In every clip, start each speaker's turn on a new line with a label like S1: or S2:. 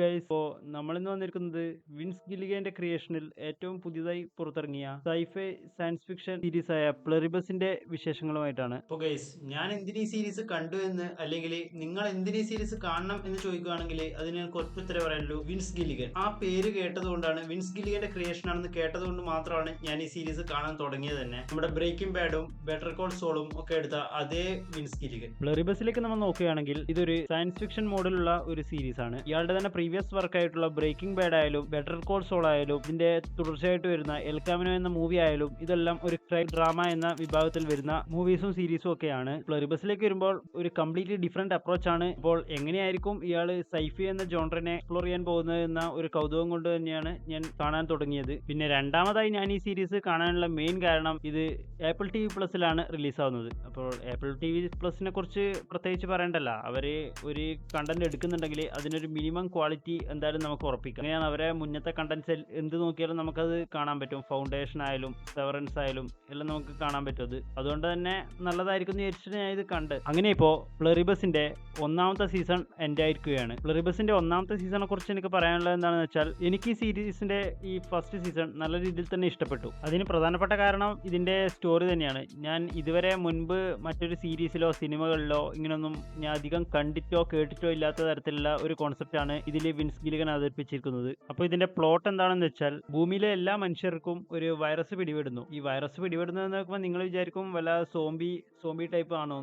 S1: Guys ഇപ്പോൾ നമ്മളിന്ന് വന്നിരിക്കുന്നത് വിൻസ് ഗിലിഗേന്റെ ക്രിയേഷനിൽ ഏറ്റവും പുതിയതായി പുറത്തിറങ്ങിയ സൈഫൈ സയൻസ് ഫിക്ഷൻ സീരീസ് ആയ പ്ലറിബസിന്റെ വിശേഷങ്ങളുമായിട്ടാണ്.
S2: ഇപ്പൊ ഗൈസ് ഞാൻ എന്തിനീ സീരീസ് കണ്ടു എന്ന് അല്ലെങ്കിൽ നിങ്ങൾ എന്തിനീ സീരീസ് കാണണം എന്ന് ചോദിക്കുകയാണെങ്കിൽ അതിന് എനിക്ക് ഒറ്റ ഉത്തരം പറയാനുള്ളൂ. വിൻസ് ഗിലിഗൻ ആ പേര് കേട്ടതുകൊണ്ടാണ് വിൻസ് ഗിലിഗന്റെ ക്രിയേഷൻ ആണെന്ന് കേട്ടതുകൊണ്ട് മാത്രമാണ് ഞാൻ ഈ സീരീസ് കാണാൻ തുടങ്ങിയത് തന്നെ. നമ്മുടെ ബ്രേക്കിംഗ് ബാഡും ബെറ്റർ കോൾ സോളും ഒക്കെ എടുത്ത അതേ വിൻസ് ഗിലിഗൻ
S1: പ്ലറിബസിലേക്ക് നമ്മൾ നോക്കുകയാണെങ്കിൽ ഇതൊരു സയൻസ് ഫിക്ഷൻ മോഡലുള്ള ഒരു സീരീസ് ആണ്. ഇയാളുടെ തന്നെ പ്രീവിയസ് വർക്കായിട്ടുള്ള ബ്രേക്കിംഗ് ബാഡ് ആയാലും ബെറ്റർ കോൾ സോൾ ആയാലും ഇതിന്റെ തുടർച്ചയായിട്ട് വരുന്ന എൽക്കാമിനോ എന്ന മൂവി ആയാലും ഇതെല്ലാം ഒരു ക്രൈം ഡ്രാമ എന്ന വിഭാഗത്തിൽ വരുന്ന മൂവീസും സീരീസും ഒക്കെയാണ്. പ്ലറിബസിലേക്ക് വരുമ്പോൾ ഒരു കംപ്ലീറ്റ്ലി ഡിഫറെന്റ് അപ്രോച്ച് ആണ്. ഇപ്പോൾ എങ്ങനെയായിരിക്കും ഇയാൾ സൈഫി എന്ന ജോൺറിനെ എക്സ്പ്ലോർ ചെയ്യാൻ പോകുന്നത് എന്ന ഒരു കൗതുകം കൊണ്ട് തന്നെയാണ് ഞാൻ കാണാൻ തുടങ്ങിയത്. പിന്നെ രണ്ടാമതായി ഞാൻ ഈ സീരീസ് കാണാനുള്ള മെയിൻ കാരണം ഇത് ആപ്പിൾ ടി വി പ്ലസിലാണ് റിലീസാവുന്നത് അപ്പോൾ ആപ്പിൾ ടി വി പ്ലസിനെ കുറിച്ച് പ്രത്യേകിച്ച് പറയണ്ടല്ല. അവർ ഒരു കണ്ടന്റ് എടുക്കുന്നുണ്ടെങ്കിൽ അതിനൊരു മിനിമം ക്വാളിറ്റി എന്തായാലും നമുക്ക് ഉറപ്പിക്കാം. അങ്ങനെയാണ് അവരെ മുന്നത്തെ കണ്ടൻസ് എന്ത് നോക്കിയാലും നമുക്കത് കാണാൻ പറ്റും. ഫൗണ്ടേഷൻ ആയാലും സെവറൻസ് ആയാലും എല്ലാം നമുക്ക് കാണാൻ പറ്റും അത്. അതുകൊണ്ട് തന്നെ നല്ലതായിരിക്കും എന്ന് വിചാരിച്ചിട്ട് ഞാൻ ഇത് കണ്ട്. അങ്ങനെ ഇപ്പോൾ പ്ലറിബസിന്റെ ഒന്നാമത്തെ സീസൺ എൻഡ് ആയിരിക്കുകയാണ്. പ്ലറിബസിന്റെ ഒന്നാമത്തെ സീസണെ കുറിച്ച് എനിക്ക് പറയാനുള്ളത് എന്താണെന്ന് വെച്ചാൽ എനിക്ക് ഈ സീരീസിന്റെ ഈ ഫസ്റ്റ് സീസൺ നല്ല രീതിയിൽ തന്നെ ഇഷ്ടപ്പെട്ടു. അതിന് പ്രധാനപ്പെട്ട കാരണം ഇതിന്റെ സ്റ്റോറി തന്നെയാണ്. ഞാൻ ഇതുവരെ മുൻപ് മറ്റൊരു സീരീസിലോ സിനിമകളിലോ ഇങ്ങനൊന്നും ഞാൻ അധികം കണ്ടിട്ടോ കേട്ടിട്ടോ ഇല്ലാത്ത തരത്തിലുള്ള ഒരു കോൺസെപ്റ്റാണ് ഇതിൽ വിൻസ് ഗിലിഗൻ അവതരിപ്പിച്ചിരിക്കുന്നത്. അപ്പോൾ ഇതിന്റെ പ്ലോട്ട് എന്താണെന്ന് വെച്ചാൽ ഭൂമിയിലെ എല്ലാ മനുഷ്യർക്കും ഒരു വൈറസ് പിടിപെടുന്നു. ഈ വൈറസ് പിടിപെടുന്നതെന്ന് നോക്കുമ്പോൾ നിങ്ങൾ വിചാരിക്കും വല്ല സോംബി സോംബി ടൈപ്പ് ആണോ?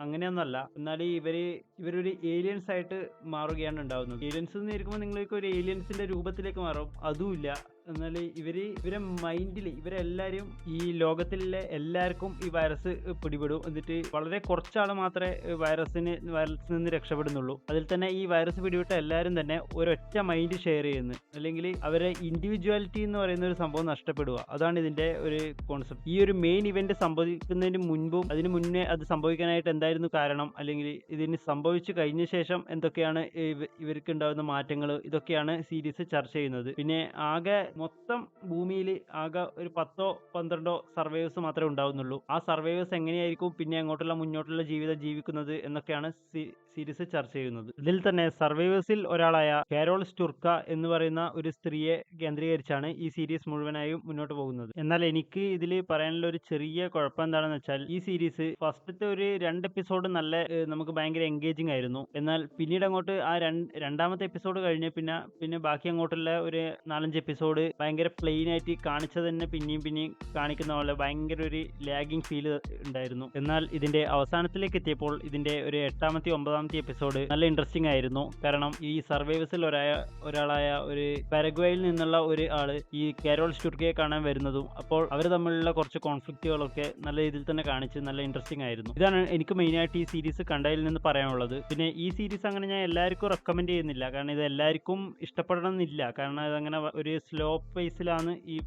S1: അങ്ങനെയൊന്നല്ല. എന്നാൽ ഇവർ ഇവരൊരു ഏലിയൻസ് ആയിട്ട് മാറുകയാണ് ഉണ്ടാവുന്നത്. ഏലിയൻസ് എന്ന് ഇരിക്കുമ്പോൾ നിങ്ങൾക്ക് ഒരു ഏലിയൻസിന്റെ രൂപത്തിലേക്ക് മാറും. അതുമില്ല എന്നാൽ ഇവർ ഇവരെ മൈൻഡിൽ ഇവരെല്ലാവരും ഈ ലോകത്തിലെ എല്ലാവർക്കും ഈ വൈറസ് പിടിപെടും. എന്നിട്ട് വളരെ കുറച്ചാൾ മാത്രമേ വൈറസിന് വൈറസിൽ നിന്ന് രക്ഷപ്പെടുന്നുള്ളൂ. അതിൽ തന്നെ ഈ വൈറസ് പിടിപെട്ട എല്ലാവരും തന്നെ ഒരൊറ്റ മൈൻഡ് ഷെയർ ചെയ്യുന്നു. അല്ലെങ്കിൽ അവരെ ഇൻഡിവിജ്വാലിറ്റി എന്ന് പറയുന്ന ഒരു സംഭവം നഷ്ടപ്പെടുക. അതാണ് ഇതിന്റെ ഒരു കോൺസെപ്റ്റ് ഈ ഒരു മെയിൻ ഇവന്റ് സംഭവിക്കുന്നതിന് മുൻപും അതിന് മുന്നേ അത് സംഭവിക്കാനായിട്ട് എന്തായിരുന്നു കാരണം? അല്ലെങ്കിൽ ഇതിന് സംഭവിച്ചു കഴിഞ്ഞ ശേഷം എന്തൊക്കെയാണ് ഇവർക്ക് ഉണ്ടാകുന്ന മാറ്റങ്ങൾ ഇതൊക്കെയാണ് സീരീസ് ചർച്ച ചെയ്യുന്നത്. പിന്നെ ആകെ മൊത്തം ഭൂമിയിൽ ആകെ ഒരു പത്തോ പന്ത്രണ്ടോ സർവൈവേഴ്സ് മാത്രമേ ഉണ്ടാവുന്നുള്ളൂ. ആ സർവൈവേഴ്സ് എങ്ങനെയായിരിക്കും? പിന്നെ അങ്ങോട്ടുള്ള മുന്നോട്ടുള്ള ജീവിതം ജീവിക്കുന്നത് എന്നൊക്കെയാണ് സീരീസ് ചർച്ച ചെയ്യുന്നത്. ഇതിൽ തന്നെ സർവൈവേഴ്സിൽ ഒരാളായ കാരോൾ സ്റ്റുർക്ക എന്ന് പറയുന്ന ഒരു സ്ത്രീയെ കേന്ദ്രീകരിച്ചാണ് ഈ സീരീസ് മുഴുവനായും മുന്നോട്ട് പോകുന്നത്. എന്നാൽ എനിക്ക് ഇതിൽ പറയാനുള്ള ഒരു ചെറിയ കുഴപ്പം എന്താണെന്ന് വെച്ചാൽ ഈ സീരീസ് ഫസ്റ്റത്തെ ഒരു രണ്ട് എപ്പിസോഡ് നല്ല നമുക്ക് ഭയങ്കര എൻഗേജിങ് ആയിരുന്നു. എന്നാൽ പിന്നീട് അങ്ങോട്ട് ആ രണ്ടാമത്തെ എപ്പിസോഡ് കഴിഞ്ഞ് പിന്നെ പിന്നെ ബാക്കി അങ്ങോട്ടുള്ള ഒരു നാലഞ്ച് എപ്പിസോഡ് ഭയങ്കര പ്ലെയിൻ ആയിട്ട് കാണിച്ചത് തന്നെ പിന്നെയും പിന്നെയും കാണിക്കുന്ന പോലെ ഭയങ്കര ഒരു ലാഗിങ് ഫീൽ ഉണ്ടായിരുന്നു. എന്നാൽ ഇതിന്റെ അവസാനത്തിലേക്ക് എത്തിയപ്പോൾ ഇതിന്റെ ഒരു എട്ടാമത്തെ ഒമ്പതാമത്തെ എപ്പിസോഡ് നല്ല ഇൻട്രസ്റ്റിംഗ് ആയിരുന്നു. കാരണം ഈ സർവൈവേഴ്സിൽ ഒരായ ഒരാളായ ഒരു പാരഗ്വയിൽ നിന്നുള്ള ഒരു ആൾ ഈ കാരോൾ സ്റ്റുർക്കയെ കാണാൻ വരുന്നതും അപ്പോൾ അവർ തമ്മിലുള്ള കുറച്ച് കോൺഫ്ലിക്റ്റുകളൊക്കെ നല്ല രീതിയിൽ തന്നെ കാണിച്ച് നല്ല ഇൻട്രസ്റ്റിംഗ് ആയിരുന്നു. ഇതാണ് എനിക്ക് മെയിനായിട്ട് ഈ സീരീസ് കണ്ടതിൽ നിന്ന് പറയാനുള്ളത്. പിന്നെ ഈ സീരീസ് അങ്ങനെ ഞാൻ എല്ലാവർക്കും റെക്കമെൻഡ് ചെയ്യുന്നില്ല. കാരണം ഇത് എല്ലാവർക്കും ഇഷ്ടപ്പെടണം എന്നില്ല കാരണം ഇതങ്ങനെ ഒരു സ്ലോ പേസിലാണ് ഈ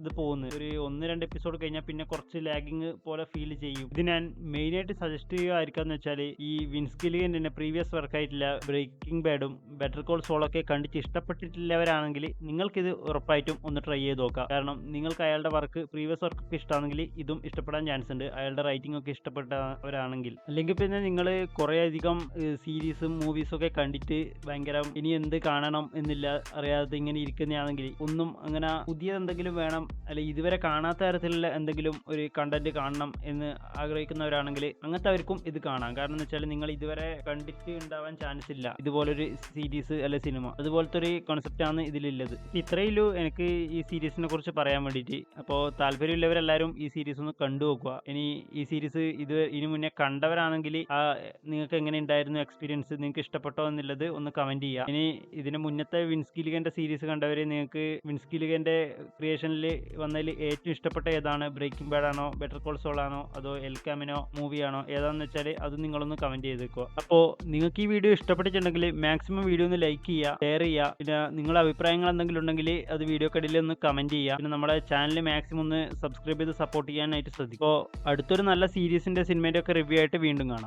S1: ഇത് പോകുന്നത്. ഒരു ഒന്ന് രണ്ട് എപ്പിസോഡ് കഴിഞ്ഞാൽ പിന്നെ കുറച്ച് ലാഗിങ് പോലെ ഫീൽ ചെയ്യും. ഇത് ഞാൻ മെയിനായിട്ട് സജസ്റ്റ് ചെയ്യുകയായിരിക്കാന്ന് വെച്ചാൽ ഈ വിൻസ്കിലിയൻ തന്നെ പ്രീവിയസ് വർക്കായിട്ടില്ല ബ്രേക്കിംഗ് ബാഡും ബെറ്റർ കോൾ സോളൊക്കെ കണ്ടിട്ട് ഇഷ്ടപ്പെട്ടിട്ടില്ലവരാണെങ്കിൽ നിങ്ങൾക്കിത് ഉറപ്പായിട്ടും ഒന്ന് ട്രൈ ചെയ്ത് നോക്കാം. കാരണം നിങ്ങൾക്ക് അയാളുടെ വർക്ക് പ്രീവിയസ് വർക്ക് ഒക്കെ ഇഷ്ടമാണെങ്കിൽ ഇതും ഇഷ്ടപ്പെടാൻ ചാൻസ് ഉണ്ട്. അയാളുടെ റൈറ്റിംഗ് ഒക്കെ ഇഷ്ടപ്പെട്ടവരാണെങ്കിൽ. അല്ലെങ്കിൽ പിന്നെ നിങ്ങൾ കുറേ അധികം സീരീസും മൂവീസും ഒക്കെ കണ്ടിട്ട് ഭയങ്കര ഇനി എന്ത് കാണണം എന്നില്ല അറിയാതെ ഇങ്ങനെ ഇരിക്കുന്നതാണെങ്കിൽ ഒന്നും അങ്ങനെ പുതിയ എന്തെങ്കിലും വേണം അല്ലെങ്കിൽ ഇതുവരെ കാണാത്ത തരത്തിലുള്ള എന്തെങ്കിലും ഒരു കണ്ടന്റ് കാണണം എന്ന് ആഗ്രഹിക്കുന്നവരാണെങ്കിൽ അങ്ങനത്തെ അവർക്കും ഇത് കാണാം. കാരണം എന്ന് വെച്ചാൽ നിങ്ങൾ ഇതുവരെ കണ്ടിട്ട് ഉണ്ടാവാൻ ചാൻസ് ഇല്ല. ഇതുപോലൊരു സീരീസ് അല്ലെ സിനിമ അതുപോലത്തെ ഒരു കോൺസെപ്റ്റ് ആണ് ഇതിലുള്ളത്. ഇത്രയുള്ളൂ എനിക്ക് ഈ സീരീസിനെ കുറിച്ച് പറയാൻ വേണ്ടിയിട്ട്. അപ്പോൾ താല്പര്യമുള്ളവരെല്ലാവരും ഈ സീരീസ് ഒന്ന് കണ്ടു നോക്കുക. ഇനി ഈ സീരീസ് ഇത് ഇനി മുന്നേ കണ്ടവരാണെങ്കിൽ ആ നിങ്ങൾക്ക് എങ്ങനെ ഉണ്ടായിരുന്നു എക്സ്പീരിയൻസ് നിങ്ങൾക്ക് ഇഷ്ടപ്പെട്ടോ എന്നുള്ളത് ഒന്ന് കമന്റ് ചെയ്യുക. ഇനി ഇതിന് മുന്നത്തെ വിൻസ് ഗിലിഗന്റെ സീരീസ് കണ്ടവർ നിങ്ങൾക്ക് വിൻസ് ഗിലിഗന്റെ ക്രിയേഷനിൽ വന്നതിൽ ഏറ്റവും ഇഷ്ടപ്പെട്ട ഏതാണ്? ബ്രേക്കിംഗ് ബാഡ് ആണോ ബെറ്റർ കോൾ സോൾ ആണോ അതോ എൽക്കാമിനോ മൂവിയാണോ ഏതാണെന്ന് വെച്ചാൽ അത് നിങ്ങളൊന്ന് കമന്റ് ചെയ്തേക്കുക. അപ്പോൾ നിങ്ങൾക്ക് ഈ വീഡിയോ ഇഷ്ടപ്പെട്ടിട്ടുണ്ടെങ്കിൽ മാക്സിമം വീഡിയോ ഒന്ന് ലൈക്ക് ചെയ്യുക ഷെയർ ചെയ്യുക. പിന്നെ നിങ്ങളുടെ അഭിപ്രായങ്ങൾ എന്തെങ്കിലും ഉണ്ടെങ്കിൽ അത് വീഡിയോ കടയിൽ ഒന്ന് കമന്റ് ചെയ്യുക. പിന്നെ നമ്മുടെ ചാനൽ മാക്സിമം ഒന്ന് സബ്സ്ക്രൈബ് ചെയ്ത് സപ്പോർട്ട് ചെയ്യാനായിട്ട് ശ്രദ്ധിക്കും അപ്പോൾ അടുത്തൊരു നല്ല സീരീസിന്റെ സിനിമയുടെ ഒക്കെ റിവ്യൂ ആയിട്ട് വീണ്ടും കാണാം.